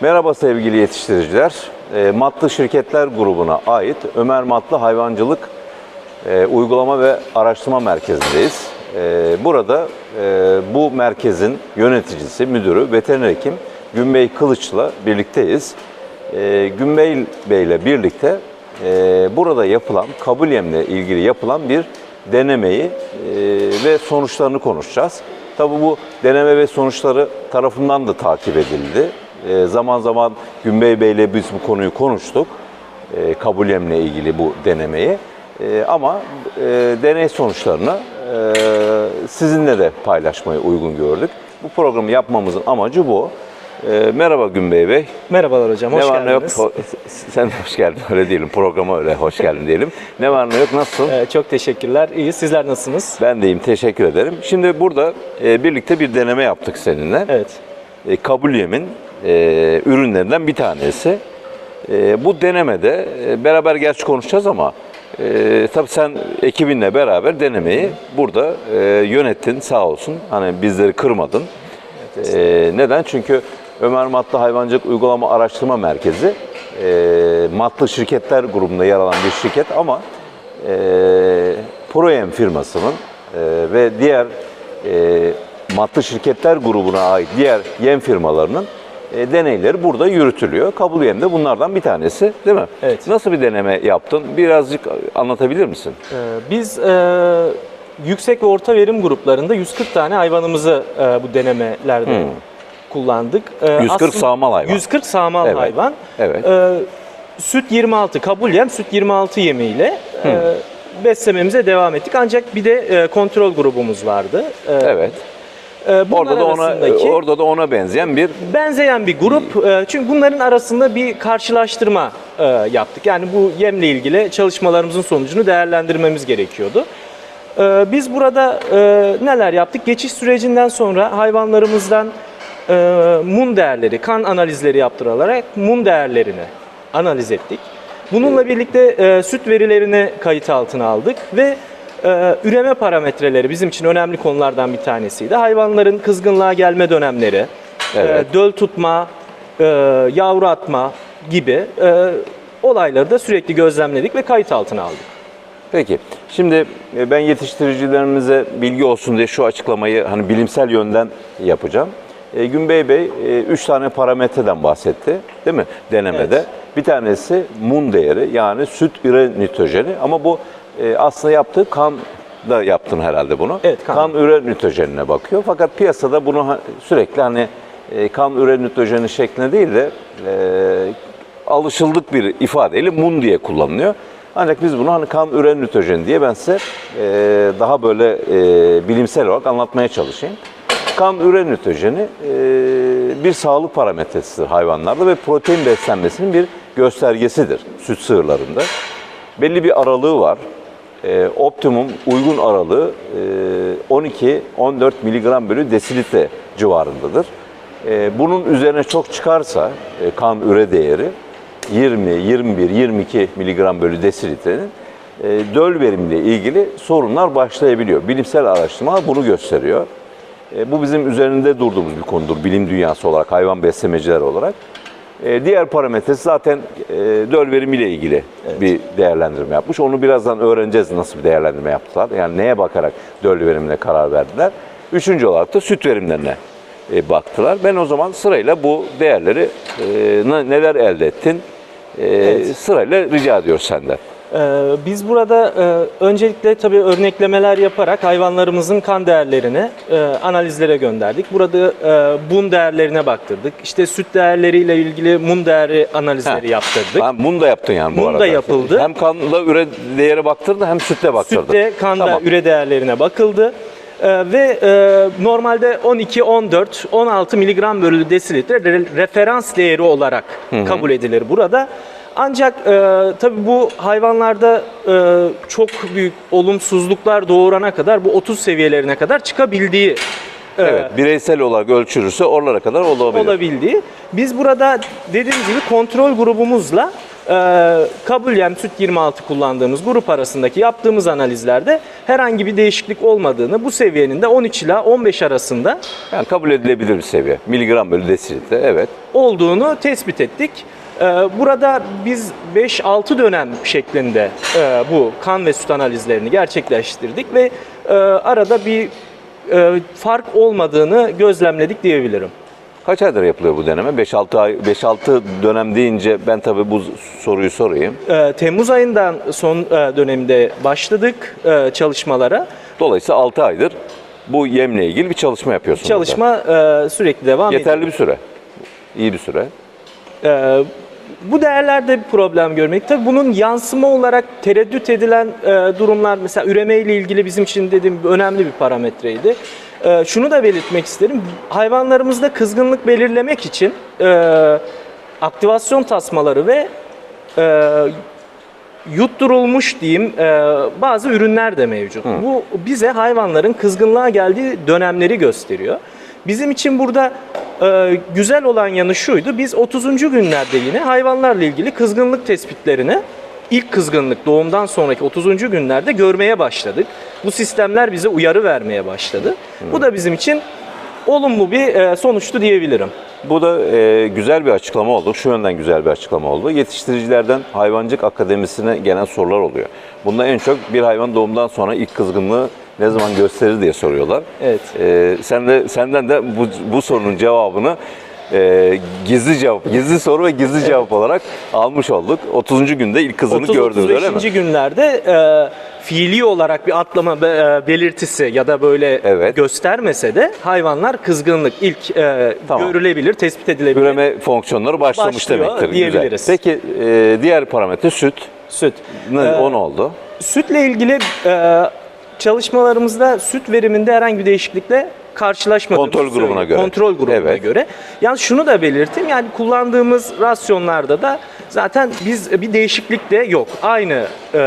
Merhaba sevgili yetiştiriciler. E, Matlı Şirketler grubuna ait Ömer Matlı Hayvancılık e, Uygulama ve Araştırma Merkezi'ndeyiz. E, burada e, bu merkezin yöneticisi, müdürü, veteriner hekim Günbey Kılıç'la birlikteyiz. E, Günbey Bey ile birlikte e, burada yapılan, kabul yemle ilgili yapılan bir denemeyi ve sonuçlarını konuşacağız. Tabii bu deneme ve sonuçları tarafından da takip edildi. E, zaman zaman Günbey Bey ile biz bu konuyu konuştuk. E, kabul yemle ilgili bu denemeyi. E, ama e, deney sonuçlarını e, sizinle de paylaşmayı uygun gördük. Bu programı yapmamızın amacı bu. E, merhaba Günbey Bey. Merhabalar hocam, hoş ne var ne yok? geldiniz. Sen de hoş geldin öyle diyelim. Programa öyle hoş geldin diyelim. Ne var ne yok nasılsın? Ee, çok teşekkürler, iyi. Sizler nasılsınız? Ben deyim teşekkür ederim. Şimdi burada e, birlikte bir deneme yaptık seninle. Evet, E, Kabulyem'in e, ürünlerinden bir tanesi. E, bu denemede e, beraber gerçi konuşacağız ama e, tabii sen ekibinle beraber denemeyi burada e, yönettin sağ olsun. Hani bizleri kırmadın. E, neden? Çünkü Ömer Matlı Hayvancılık Uygulama Araştırma Merkezi e, Matlı Şirketler grubunda yer alan bir şirket ama e, Proyem firmasının e, ve diğer e, Matlı Şirketler grubuna ait diğer yem firmalarının e, deneyleri burada yürütülüyor. Kabul yem de bunlardan bir tanesi değil mi? Evet. Nasıl bir deneme yaptın? Birazcık anlatabilir misin? Ee, biz e, yüksek ve orta verim gruplarında 140 tane hayvanımızı e, bu denemelerde kullandık. Ee, 140 aslında- sağmal hayvan. 140 sağmal Evet, hayvan. evet. Ee, süt 26, kabul yem süt 26 yemiyle e, beslememize devam ettik. Ancak bir de e, kontrol grubumuz vardı. Ee, Evet. E, bunlar Orada da ona arasındaki- orada da ona benzeyen bir benzeyen bir grup. Ee, Çünkü bunların arasında bir karşılaştırma e, yaptık. Yani bu yemle ilgili çalışmalarımızın sonucunu değerlendirmemiz gerekiyordu. Ee, Biz burada e, neler yaptık? Geçiş sürecinden sonra hayvanlarımızdan e, mum değerleri, kan analizleri yaptırılarak mum değerlerini analiz ettik. Bununla birlikte e, süt verilerini kayıt altına aldık ve e, üreme parametreleri bizim için önemli konulardan bir tanesiydi. Hayvanların kızgınlığa gelme dönemleri, Evet. e, döl tutma, e, yavru atma gibi e, olayları da sürekli gözlemledik ve kayıt altına aldık. Peki. Şimdi ben yetiştiricilerimize bilgi olsun diye şu açıklamayı hani bilimsel yönden yapacağım. E, Günbey Bey 3 tane parametreden bahsetti değil mi denemede? Evet. Bir tanesi mun değeri yani süt üre nitrojeni ama bu e, aslında yaptığı kan da yaptın herhalde bunu. Evet, kan. kan üre nitrojenine bakıyor. Fakat piyasada bunu sürekli hani e, kan üre nitrojeni şeklinde değil de e, alışıldık bir ifadeyle mun diye kullanılıyor. Ancak biz bunu hani kan üre nitrojeni diye ben size e, daha böyle e, bilimsel olarak anlatmaya çalışayım. Kan üre nitrojeni e, bir sağlık parametresidir hayvanlarda ve protein beslenmesinin bir göstergesidir süt sığırlarında. Belli bir aralığı var. E, optimum uygun aralığı e, 12-14 miligram bölü desilitre civarındadır. E, bunun üzerine çok çıkarsa e, kan üre değeri 20, 21, 22 miligram bölü desilitrenin e, döl verimiyle ilgili sorunlar başlayabiliyor. Bilimsel araştırmalar bunu gösteriyor. E, bu bizim üzerinde durduğumuz bir konudur bilim dünyası olarak, hayvan beslemeciler olarak. E, diğer parametresi zaten e, döl verimiyle ilgili bir değerlendirme yapmış. Onu birazdan öğreneceğiz nasıl bir değerlendirme yaptılar. Yani neye bakarak döl verimine karar verdiler. Üçüncü olarak da süt verimlerine e, baktılar. Ben o zaman sırayla bu değerleri e, ne- neler elde ettin e, sırayla rica ediyoruz senden. Ee, Biz burada e, öncelikle tabii örneklemeler yaparak hayvanlarımızın kan değerlerini e, analizlere gönderdik. Burada e, bun değerlerine baktırdık. İşte süt değerleriyle ilgili mum değeri analizleri Ha. yaptırdık. Ha, bunu da yaptın yani bu Mum da arada. yapıldı. Hem kanla üre değeri baktırdın hem sütle baktırdın. Sütte, kanda, Tamam. üre değerlerine bakıldı. Ee, ve e, normalde 12, 14, 16 miligram bölü desilitre re- referans değeri olarak kabul edilir burada. Ancak e, tabii bu hayvanlarda e, çok büyük olumsuzluklar doğurana kadar bu 30 seviyelerine kadar çıkabildiği e, Evet, bireysel olarak ölçülürse oralara kadar olabilir. olabildiği. Biz burada dediğimiz gibi kontrol grubumuzla e, kabul yem süt 26 kullandığımız grup arasındaki yaptığımız analizlerde herhangi bir değişiklik olmadığını, bu seviyenin de 13 ila 15 arasında Yani kabul edilebilir bir seviye. Miligram bölü desilitre evet. olduğunu tespit ettik. Ee, Burada biz 5-6 dönem şeklinde e, bu kan ve süt analizlerini gerçekleştirdik ve e, arada bir e, fark olmadığını gözlemledik diyebilirim. Kaç aydır yapılıyor bu deneme? 5-6 ay 5-6 dönem deyince ben tabii bu soruyu sorayım. Temmuz ayından son e, dönemde başladık e, çalışmalara. Dolayısıyla 6 aydır bu yemle ilgili bir çalışma yapıyorsunuz. Çalışma e, sürekli devam ediyor. Yeterli bir süre. İyi bir süre. Bu değerlerde bir problem görmek. Tabii bunun yansıma olarak tereddüt edilen e, durumlar mesela üreme ile ilgili bizim için dediğim önemli bir parametreydi. E, şunu da belirtmek isterim. Hayvanlarımızda kızgınlık belirlemek için e, aktivasyon tasmaları ve e, yutturulmuş diyeyim e, bazı ürünler de mevcut. Bu bize hayvanların kızgınlığa geldiği dönemleri gösteriyor. Bizim için burada e, güzel olan yanı şuydu. Biz 30. günlerde yine hayvanlarla ilgili kızgınlık tespitlerini ilk kızgınlık doğumdan sonraki 30. günlerde görmeye başladık. Bu sistemler bize uyarı vermeye başladı. Bu da bizim için olumlu bir e, sonuçtu diyebilirim. Bu da e, güzel bir açıklama oldu. Şu yönden güzel bir açıklama oldu. Yetiştiricilerden hayvancılık akademisine gelen sorular oluyor. Bunda en çok bir hayvan doğumdan sonra ilk kızgınlığı ne zaman gösterir diye soruyorlar. Evet. E, sen de senden de bu, bu sorunun cevabını e, gizli cevap, gizli soru ve gizli cevap olarak almış olduk. 30. günde ilk kızını gördünüz öyle mi? 30-35. günlerde e, fiili olarak bir atlama be- e, belirtisi ya da böyle Evet. göstermese de hayvanlar kızgınlık ilk e, Tamam. görülebilir, tespit edilebilir. Üreme fonksiyonları başlamış Başlıyor demektir. diyebiliriz. Güzel. Peki e, diğer parametre süt. Süt. Ne, Ee, o ne oldu? Sütle ilgili e, çalışmalarımızda süt veriminde herhangi bir değişiklikle karşılaşmadığımızı Kontrol grubuna söyleyeyim. göre. Kontrol grubuna Evet. göre. Yalnız şunu da belirteyim yani kullandığımız rasyonlarda da zaten biz bir değişiklik de yok. Aynı e,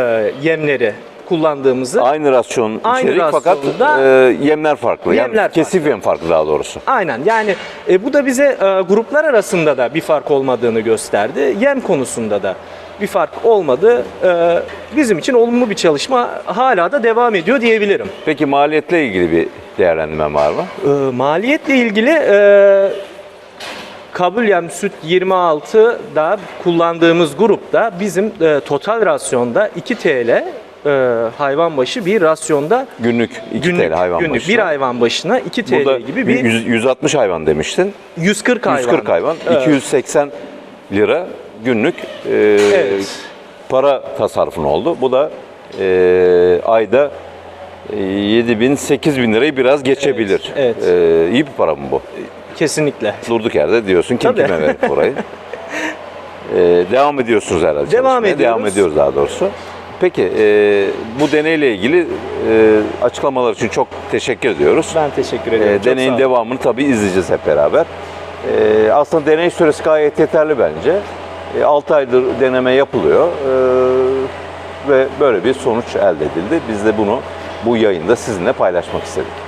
yemleri kullandığımızı Aynı rasyon Aynı içerik fakat e, yemler farklı. Yemler yani farklı. kesif yem farklı daha doğrusu. Aynen yani e, bu da bize e, gruplar arasında da bir fark olmadığını gösterdi. Yem konusunda da bir fark olmadı. E, bizim için olumlu bir çalışma hala da devam ediyor diyebilirim. Peki maliyetle ilgili bir değerlendirme var mı? E, maliyetle ilgili e, kabul yem süt 26'da kullandığımız grupta bizim e, total rasyonda 2 TL e, hayvan başı bir rasyonda Günlük 2 günlük, TL hayvan günlük başına. bir hayvan başına 2 TL Burada gibi bir 100 160 hayvan demiştin. 140 hayvan. 140 hayvan. Evet. 280 lira günlük e, Evet. para tasarrufun oldu. Bu da e, ayda e, 7 bin 8 bin lirayı biraz geçebilir. evet. E, iyi bir para mı bu? Kesinlikle. Durduk yerde diyorsun kim Tabii. kime verir parayı. Ee, devam ediyorsunuz herhalde. Devam çalışmaya. ediyoruz. Devam ediyoruz daha doğrusu. Peki e, bu deneyle ilgili e, açıklamalar için çok teşekkür ediyoruz. Ben teşekkür E, ederim. Çok deneyin devamını tabii izleyeceğiz hep beraber. E, aslında deney süresi gayet yeterli bence. 6 aydır deneme yapılıyor E, ve böyle bir sonuç elde edildi. Biz de bunu bu yayında sizinle paylaşmak istedik.